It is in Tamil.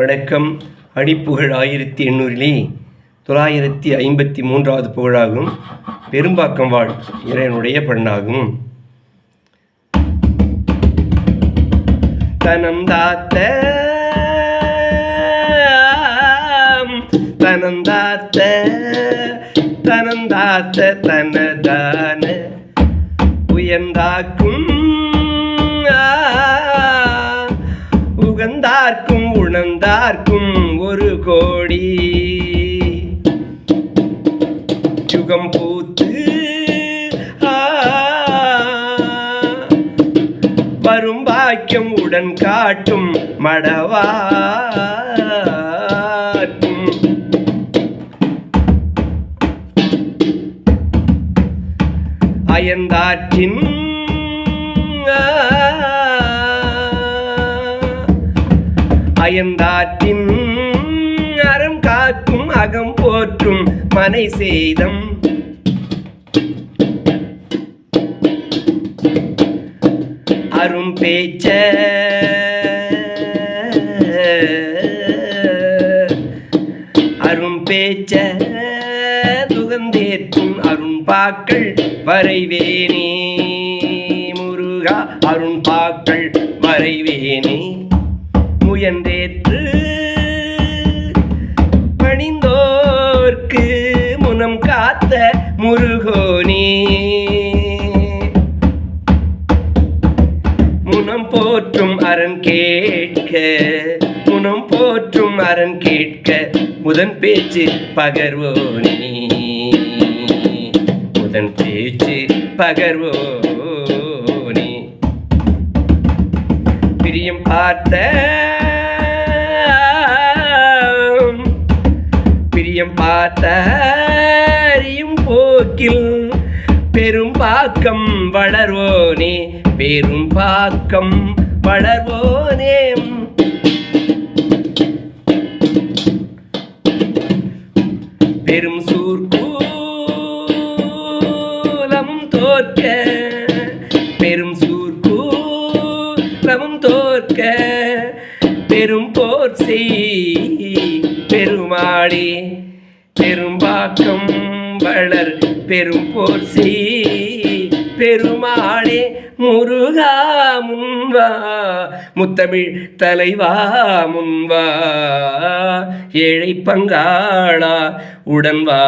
வணக்கம். அடிப்புகழ் ஆயிரத்தி எண்ணூறிலே தொள்ளாயிரத்தி ஐம்பத்தி மூன்றாவது புகழாகும். பெரும்பாக்கம் வாழ் இறைவனுடைய பெண்ணாகும். தனம் தாத்த. தனம் தாத்த. தனம் தாத்த தனதான. உயர்ந்தாக்கும் உணர்ந்தார்க்கும் ஒரு கோடி. சுகம் பூத்து வரும் பாக்கியம் உடன் காட்டும் மடவா அயந்தாற்றின் அயந்தாற்றின் அறம் காக்கும் அகம் போற்றும் மனை செய்தம் அரும் பேச்ச அரும் பேச்ச துகந்தேற்றும் அருண்பாக்கள் வரைவேனே முருகா அருண்பாக்கள் வரைவேனே. முயன்றேற்று பணிந்தோர்க்கு முனம் காத்த முருகோனே. முனம் போற்றும் அரண் கேட்க முனம் போற்றும் அரண் கேட்க முதன் பேச்சு பகர்வோனே. முதன் பேச்சு பகர்வோனே. பிரியம் பார்த்த பிரியம் பார்த்தறியும் போக்கில் பெரும் பாக்கம் வளர்வோனே பெரும் பாக்கம் வளர்வோனே. பெரும் சூர்கூலமும் தோற்க பெரும் சூர்கூலமும் தோற்க. பெருமாடி பெரும்பாக்கம் வளர் பெரும் போர் பெருமாளே முருகா முன்வா முத்தமிழ் தலைவா முன்வா ஏழை பங்காளா உடன்வா.